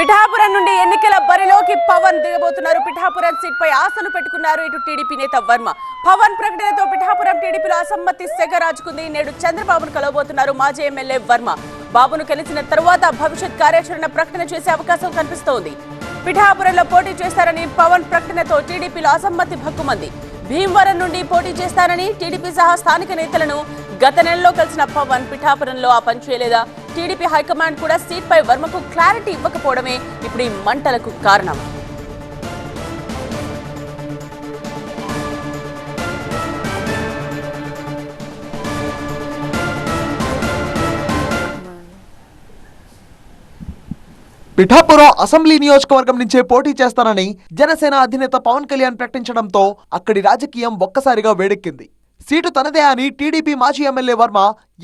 పిఠాపురం నుండి ఎన్నికల బరిలోకి పవన్ దిగబోతున్నారు. పిఠాపురం సీట్ పై ఆశలు పెట్టుకున్నారు ఇటు టీడీపీ నేత వర్మ. పవన్ ప్రకటనతో పిఠాపురం టీడీపీలో అసమ్మతి సెగరాజుకుంది. నేడు చంద్రబాబును కలవబోతున్నారు మాజీ ఎమ్మెల్యే వర్మ. బాబును కలిసిన తరువాత భవిష్యత్ కార్యాచరణ ప్రకటన చేసే అవకాశం కనిపిస్తోంది. పిఠాపురంలో పోటీ చేస్తారని పవన్ ప్రకటనతో టీడీపీలో అసమ్మతి భక్కుమంది. భీమవరం నుండి పోటీ చేస్తారని టీడీపీ సహా స్థానిక నేతలను గత నెలలో కలిసిన పవన్ పిఠాపురంలో ఆ పని చేయలేదా? టీడీపీ హైకమాండ్ కూడా సీట్పై వర్మకు క్లారిటీ ఇవ్వకపోవడమే ఇప్పుడు ఈ మంటలకు కారణం. పిఠాపురం అసెంబ్లీ నియోజకవర్గం నుంచే పోటీ చేస్తానని జనసేన అధినేత పవన్ కళ్యాణ్ ప్రకటించడంతో అక్కడి రాజకీయం ఒక్కసారిగా వేడెక్కింది. సీటు తనదే అని టీడీపీ మాజీ ఎమ్మెల్యే వర్మ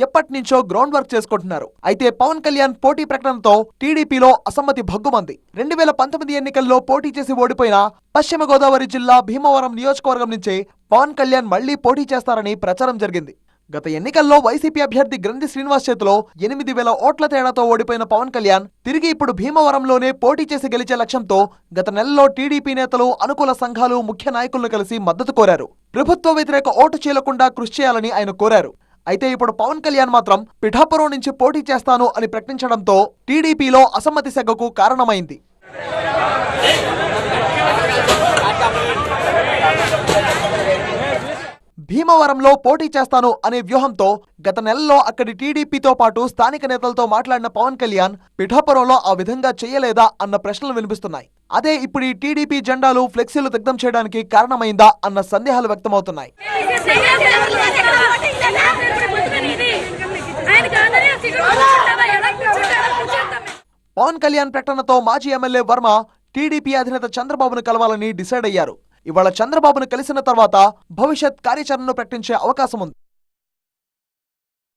ఎప్పటి నుంచో గ్రౌండ్ వర్క్ చేసుకుంటున్నారు. అయితే పవన్ కళ్యాణ్ పోటీ ప్రకటనతో టీడీపీలో అసమ్మతి భగ్గుమంది. రెండు వేల పంతొమ్మిది ఎన్నికల్లో పోటీ చేసి ఓడిపోయిన పశ్చిమ గోదావరి జిల్లా భీమవరం నియోజకవర్గం నుంచే పవన్ కళ్యాణ్ మళ్ళీ పోటీ చేస్తారని ప్రచారం జరిగింది. గత ఎన్నికల్లో వైసీపీ అభ్యర్థి గ్రంథి శ్రీనివాస్ చేతిలో ఎనిమిది వేల ఓట్ల తేడాతో ఓడిపోయిన పవన్ కళ్యాణ్ తిరిగి ఇప్పుడు భీమవరంలోనే పోటీ చేసి గెలిచే లక్ష్యంతో గత నెలలో టీడీపీ నేతలు అనుకూల సంఘాలు ముఖ్య నాయకులను కలిసి మద్దతు కోరారు. ప్రభుత్వ వ్యతిరేక ఓటు చీలకుండా కృషి చేయాలని ఆయన కోరారు. అయితే ఇప్పుడు పవన్ కళ్యాణ్ మాత్రం పిఠాపురం నుంచి పోటీ చేస్తాను అని ప్రకటించడంతో టీడీపీలో అసమ్మతి సెగ్గకు కారణమైంది. భీమవరంలో పోటీ చేస్తాను అనే వ్యూహంతో గత నెలలో అక్కడి టీడీపీతో పాటు స్థానిక నేతలతో మాట్లాడిన పవన్ కళ్యాణ్ పిఠాపురంలో ఆ విధంగా చేయలేదా అన్న ప్రశ్నలు వినిపిస్తున్నాయి. అదే ఇప్పుడు ఈ టీడీపీ జెండాలు ఫ్లెక్సీలు దగ్ధం చేయడానికి కారణమైందా అన్న సందేహాలు వ్యక్తమవుతున్నాయి. పవన్ కళ్యాణ్ ప్రకటనతో మాజీ ఎమ్మెల్యే వర్మ టీడీపీ అధినేత చంద్రబాబును కలవాలని డిసైడ్ అయ్యారు. ఇవాళ చంద్రబాబును కలిసిన తర్వాత భవిష్యత్ కార్యాచరణను ప్రకటించే అవకాశం ఉంది